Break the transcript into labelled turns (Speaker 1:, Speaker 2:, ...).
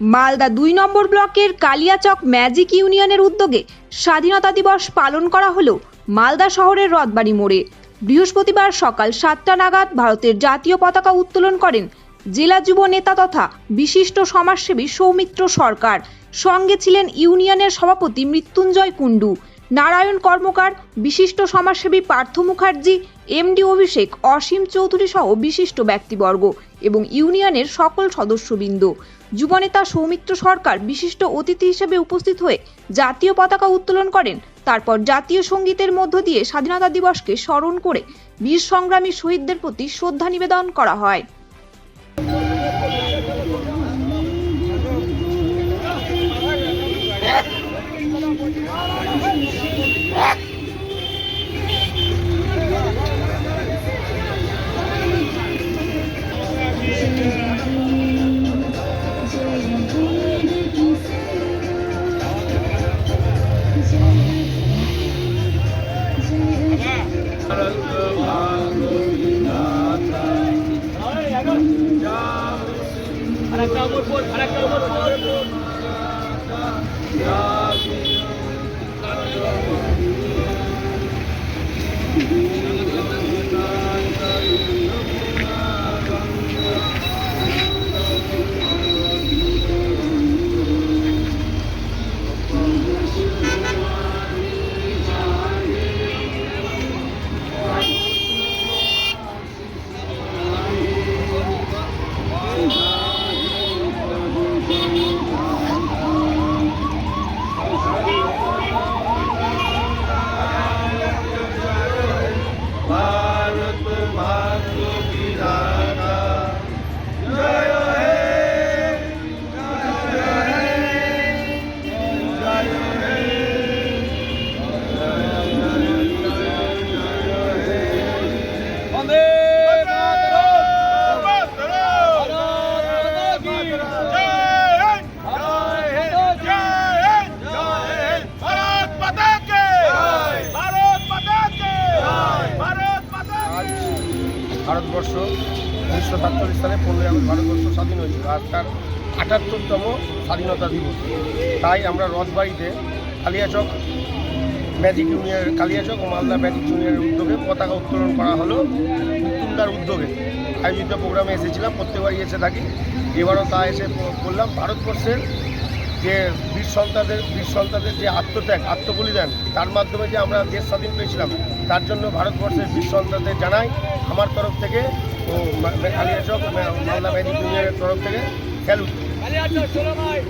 Speaker 1: মালদা দুই নম্বর ব্লকের কালিয়াচক ম্যাজিক ইউনিয়নের উদ্যোগে স্বাধীনতা দিবস পালন করা হলো মালদা শহরের রথবাড়ি মোড়ে। বৃহস্পতিবার সকাল সাতটা নাগাদ ভারতের জাতীয় পতাকা উত্তোলন করেন জেলা যুব নেতা তথা বিশিষ্ট সমাজসেবী সৌমিত্র সরকার। সঙ্গে ছিলেন ইউনিয়নের সভাপতি মৃত্যুঞ্জয় কুণ্ডু। নারায়ণ কর্মকার, বিশিষ্ট সমাজসেবী পার্থ মুখার্জি, এমডি অভিষেক, অসীম চৌধুরী সহ বিশিষ্ট ব্যক্তিবর্গ এবং ইউনিয়নের সকল সদস্যবৃন্দ। যুবনেতা সৌমিত্র সরকার বিশিষ্ট অতিথি হিসেবে উপস্থিত হয়ে জাতীয় পতাকা উত্তোলন করেন। তারপর জাতীয় সঙ্গীতের মধ্য দিয়ে স্বাধীনতা দিবসকে স্মরণ করে বীর সংগ্রামী শহীদদের প্রতি শ্রদ্ধা নিবেদন করা হয়।
Speaker 2: আরেকটা ওপর পর আরেকটা
Speaker 3: ভারতবর্ষ উনিশশো সাতচল্লিশ সালে পনেরোই আগস্ট ভারতবর্ষ স্বাধীন হয়েছিল আর তার আটাত্তরতম স্বাধীনতা দিবস। তাই আমরা রথবাড়িতে কালিয়াচক ম্যাজিক ইউনিয়নের কালিয়াচক ও মালদা ম্যাজিক ইউনিয়নের উদ্যোগে পতাকা উত্তোলন করা হলো মুকুন্দার উদ্যোগে। আয়োজিত প্রোগ্রামে এসেছিলাম, প্রত্যেকবারই এসে থাকি। এবারও তা এসে বললাম, ভারতবর্ষের যে বীর সন্তানদের বীর সন্তানদের যে আত্মত্যাগ, আত্মবলিদান, তার মাধ্যমে যে আমরা দেশ স্বাধীন পেয়েছিলাম তার জন্য ভারতবর্ষের বীর সন্তানদের জানাই আমার তরফ থেকে ও মা- চক মা- মালদা ম্যাজিক ইউনিয়নের তরফ থেকে।
Speaker 2: মাইল